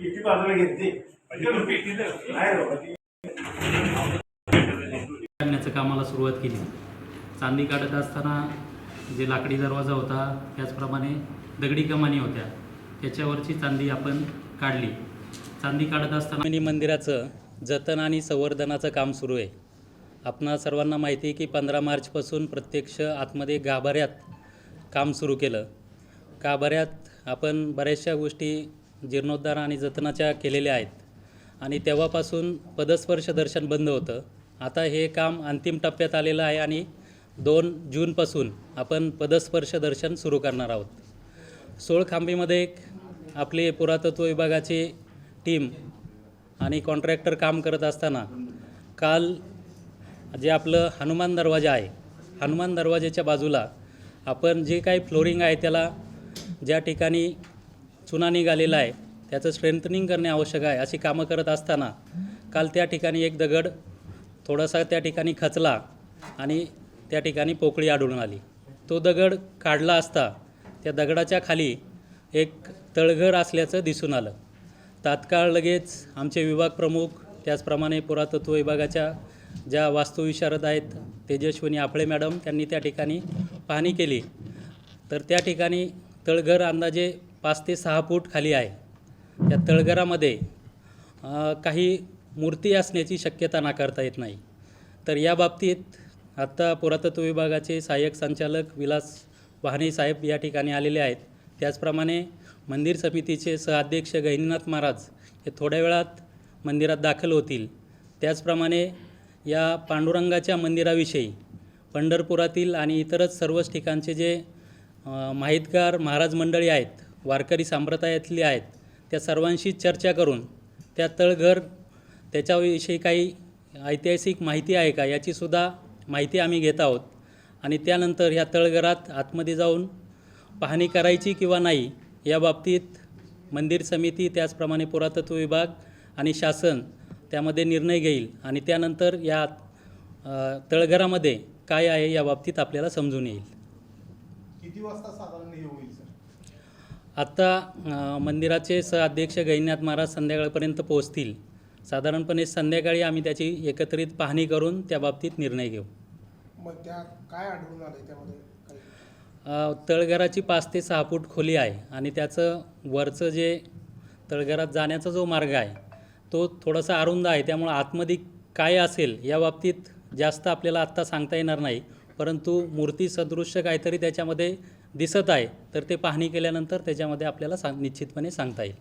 पेटी बाजूला घेतली कामाला सुरुवात केली. चांदी काढत असताना जे लाकडी दरवाजा होता त्याचप्रमाणे दगडी कमानी होत्या त्याच्यावरची चांदी आपण काढली. चांदी काढत असताना मंदिराचं जतन आणि संवर्धनाचं काम सुरू आहे. आपणा सर्वांना माहिती आहे की पंधरा मार्चपासून प्रत्यक्ष आतमध्ये गाभाऱ्यात काम सुरू केलं. गाभाऱ्यात आपण बऱ्याचशा गोष्टी जीर्णोद्धार आणि जतनाच्या केलेल्या आहेत. आणि तेव्हापासून पदस्पर्श दर्शन बंद होतं. आता हे काम अंतिम टप्प्यात आलेलं आहे आणि दोन जूनपासून आपण पदस्पर्श दर्शन सुरू करणार आहोत. सोळखांबीमध्ये एक आपले पुरातत्व विभागाची टीम आणि कॉन्ट्रॅक्टर काम करत असताना काल जे आपलं हनुमान दरवाजा आहे हनुमान दरवाजाच्या बाजूला आपण जे काही फ्लोरिंग आहे त्याला ज्या ठिकाणी चुना निघालेला आहे त्याचं स्ट्रेंथनिंग करणे आवश्यक आहे अशी कामं करत असताना काल त्या ठिकाणी एक दगड थोडासा त्या ठिकाणी खचला आणि त्या ठिकाणी पोकळी आढळून आली. तो दगड काढला असता त्या दगडाच्या खाली एक तळघर असल्याचं दिसून आलं. तात्काळ लगेच आमचे विभाग प्रमुख त्याचप्रमाणे पुरातत्व विभागाच्या ज्या वास्तुविशारद आहेत तेजस्विनी आफळे मॅडम त्यांनी त्या ठिकाणी पाहणी केली. तर त्या ठिकाणी तळघर अंदाजे पाच ते सहा फूट खाली आहे. त्या तळघरामध्ये काही मूर्ती असण्याची शक्यता नाकारता येत नाही. तर या बाबतीत आत्ता पुरातत्व विभागाचे सहाय्यक संचालक विलास वाहने साहेब या ठिकाणी आलेले आहेत. त्याचप्रमाणे मंदिर समितीचे सहअध्यक्ष गहिनीनाथ महाराज हे थोड्या वेळात मंदिरात दाखल होतील. त्याचप्रमाणे या पांडुरंगाच्या मंदिराविषयी पंढरपुरातील आणि इतरच सर्वच ठिकाणचे जे माहितगार महाराज मंडळी आहेत वारकरी संप्रदायातली आहेत त्या सर्वांशी चर्चा करून त्या तळघर त्याच्याविषयी काही ऐतिहासिक माहिती आहे का याचीसुद्धा माहिती आम्ही घेत आहोत. आणि त्यानंतर ह्या तळघरात आतमध्ये जाऊन पाहणी करायची किंवा नाही या बाबतीत मंदिर समिती त्याचप्रमाणे पुरातत्व विभाग आणि शासन त्यामध्ये निर्णय घेईल आणि त्यानंतर या तळघरामध्ये काय आहे या बाबतीत आपल्याला समजून येईल. किती वाजता साधारण हे होईल सर? आत्ता मंदिराचे सहअध्यक्ष गैनीनाथ महाराज संध्याकाळपर्यंत पोहोचतील. साधारणपणे संध्याकाळी आम्ही त्याची एकत्रित पाहणी करून त्या बाबतीत निर्णय घेऊ. मग त्या काय आढळून आलंय त्यामध्ये? तळघराची पाच ते सहा फूट खोली आहे आणि त्याचं वरचं जे तळघरात जाण्याचा जो मार्ग आहे तो थोडासा अरुंद आहे. त्यामुळं आतमध्ये काय असेल या बाबतीत जास्त आपल्याला आत्ता सांगता येणार नाही. परंतु मूर्ती सदृश्य काहीतरी त्याच्यामध्ये दिसत आहे तर ते पाहणी केल्यानंतर त्याच्यामध्ये आपल्याला सांग निश्चितपणे सांगता येईल.